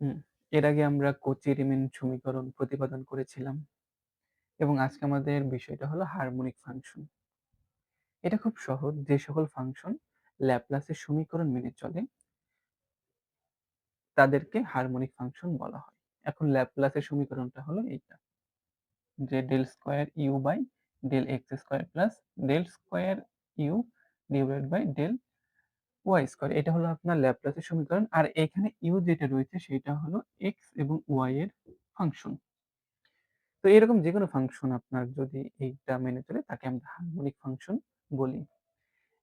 হুম, এর আগে আমরা কচি-রিমেন সমীকরণ প্রতিপাদন করেছিলাম এবং আজকে আমাদের বিষয়টা হলো হারমোনিক ফাংশন। এটা খুব সহজ যে সকল ফাংশন ল্যাপ্লাসের সমীকরণ মেনে চলে তাদেরকে হারমোনিক ফাংশন বলা হয়। এখন ল্যাপ্লাসের সমীকরণটা হলো এইটা যে del square u by del x square plus del square u divide by del y square এটা হলো আপনার ল্যাপ্লাসের সমীকরণ। আর এখানে ইউ যেটা রয়েছে সেটা হলো এক্স এবং ওয়াই এর ফাংশন। তো এরকম যে কোনো ফাংশন আপনার যদি এইটা মেনে চলে, তাকে আমরা হারমোনিক ফাংশন বলি।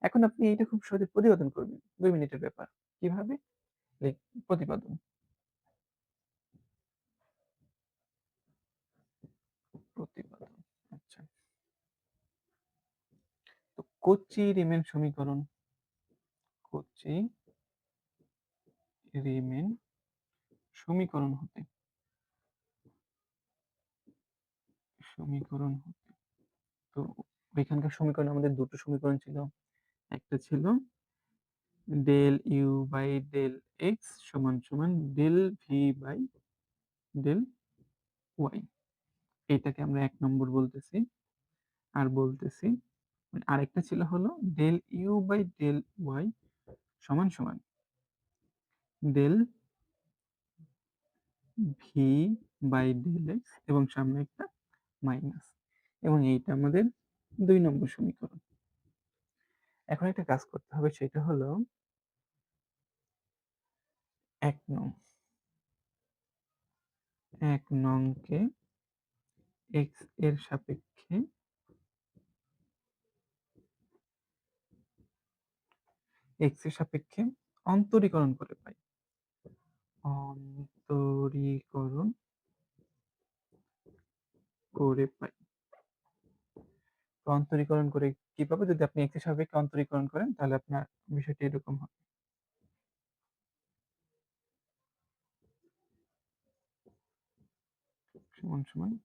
এখন আপনি এটা খুব সহজে প্রতিপাদন করবেন। দুই মিনিটের ব্যাপার। কীভাবে? প্রতিপাদন। প্রতিপাদন। আচ্ছা। তো কচি রিমেন সমীকরণ কচি রিমেন সমীকরণ হতে। সমীকরণ হতে। তো এখানকার সমীকরণ আমাদের দুটো সমীকরণ ছিল। একটা ছিল del u by del x সমান সমান del v by del y. এটাকে আমরা এক নম্বর বলতেছি। আর বলতেছি মানে আরেকটা ছিল হলো del u by del y সমান সমান। Del v by del x এবং সামনে একটা মাইনাস এবং এইটা আমাদের দুই নম্বর সমীকরণ। এখন একটা কাজ করতে হবে, সেটা হলো এক নং, এক নংকে এক্সের সাপেক্ষে এক্সের সাপেক্ষে অন্তরীকরণ করে পাই। অন্তরীকরণ করে পাই। অন্তরীকরণ করে কি পাবো যদি আপনি এক্সের সাপেক্ষে অন্তরীকরণ করেন, তাহলে আপনার বিষয়টি এরকম হবে। সমান সমান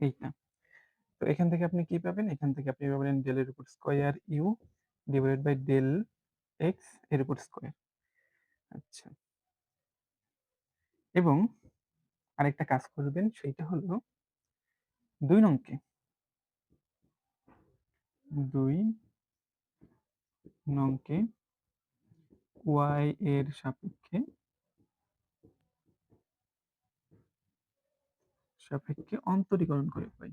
এইটা তো এখান থেকে আপনি কি পাবেন? এখান থেকে আপনি পাবেন ডেল এর উপর square u divided by del এক্সের উপর স্কয়ার আচ্ছা। এবং আরেকটা কাজ করবেন সেইটা হলো দুই নংকে। দুই নংকে ওয়াই এর সাপেক্ষে সাপেক্ষে অন্তরীকরণ করে পাই।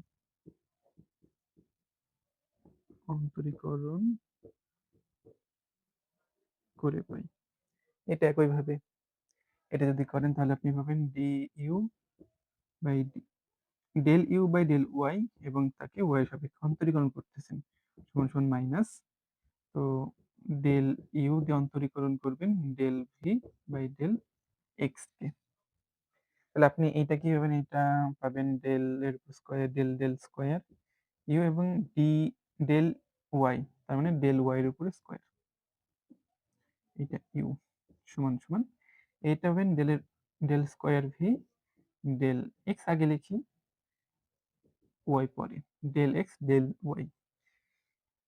অন্তরীকরণ করে পাই। এটা একইভাবে এটা যদি করেন তাহলে আপনি পাবেন d u by del u by del y এবং তাকে ওয়াই সাপেক্ষে অন্তরীকরণ করতেছেন। সমান সমান মাইনাস তো ডেল ইউ দিয়ে অন্তরীকরণ করবেন del v by del x কে। তাহলে আপনি এইটা কি পাবেন এটা পাবেন ডেল এর square, del del square, u এবং ডি ডেল ওয়াই, তার মানে ডেল ওয়াই এর উপরে স্কয়ার। এটা ইউ, সমান সমান। এইটা পাবেন ডেলের, del square v, del x আগে লিখি, ওয়াই পরে, ডেল এক্স, ডেল ওয়াই।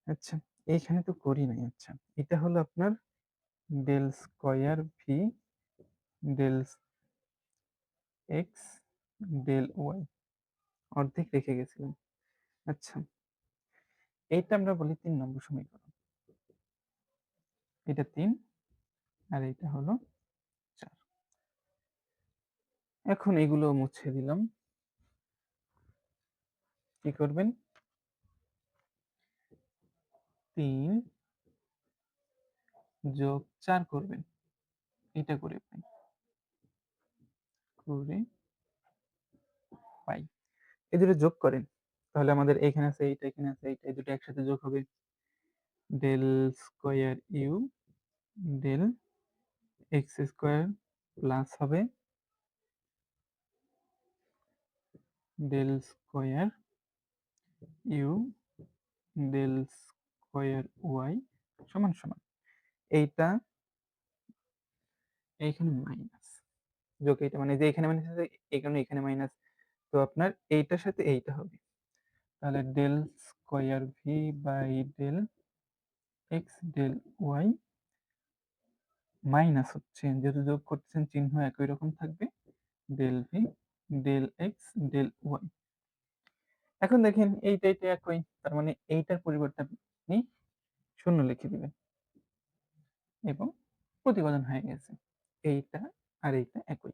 আচ্ছা এইখানে তো করি নাই আচ্ছা। এটা হলো আপনার del square v, del x del y অর্ধেক রেখে গেছিলাম। আচ্ছা এইটা আমরা বলি তিন নম্বর সমীকরণ। এটা তিন আর এটা হলো চার। এখন এগুলো মুছে দিলাম। কি করবেন? তিন যোগ চার করবেন। এটা করে পাই। করে পাই। এই দুটো যোগ করেন। তাহলে আমাদের এখানে আছে এইটা, এখানে আছে এইটা, এই দুটো একসাথে যোগ হবে। Del square u del x square plus হবে del square u del square y সমান সমান। এইটা, এইখানে মাইনাস যোগ এইটা মানে যে এখানে মাইনাস আছে, এই কারণে এখানে মাইনাস তো আপনার এইটার সাথে এইটা হবে। তাহলে del square v by del x del y minus হচ্ছে, যেহেতু যোগ করতেছেন, চিহ্ন একই রকম থাকবে। Del v del x del y এখন দেখেন, এইটা এটা একই, তার মানে এইটার পরিবর্তে আপনি শূন্য লিখে দিবেন। এবং প্রতিপাদন হয়ে গেছে। এইটা আর এইটা একই।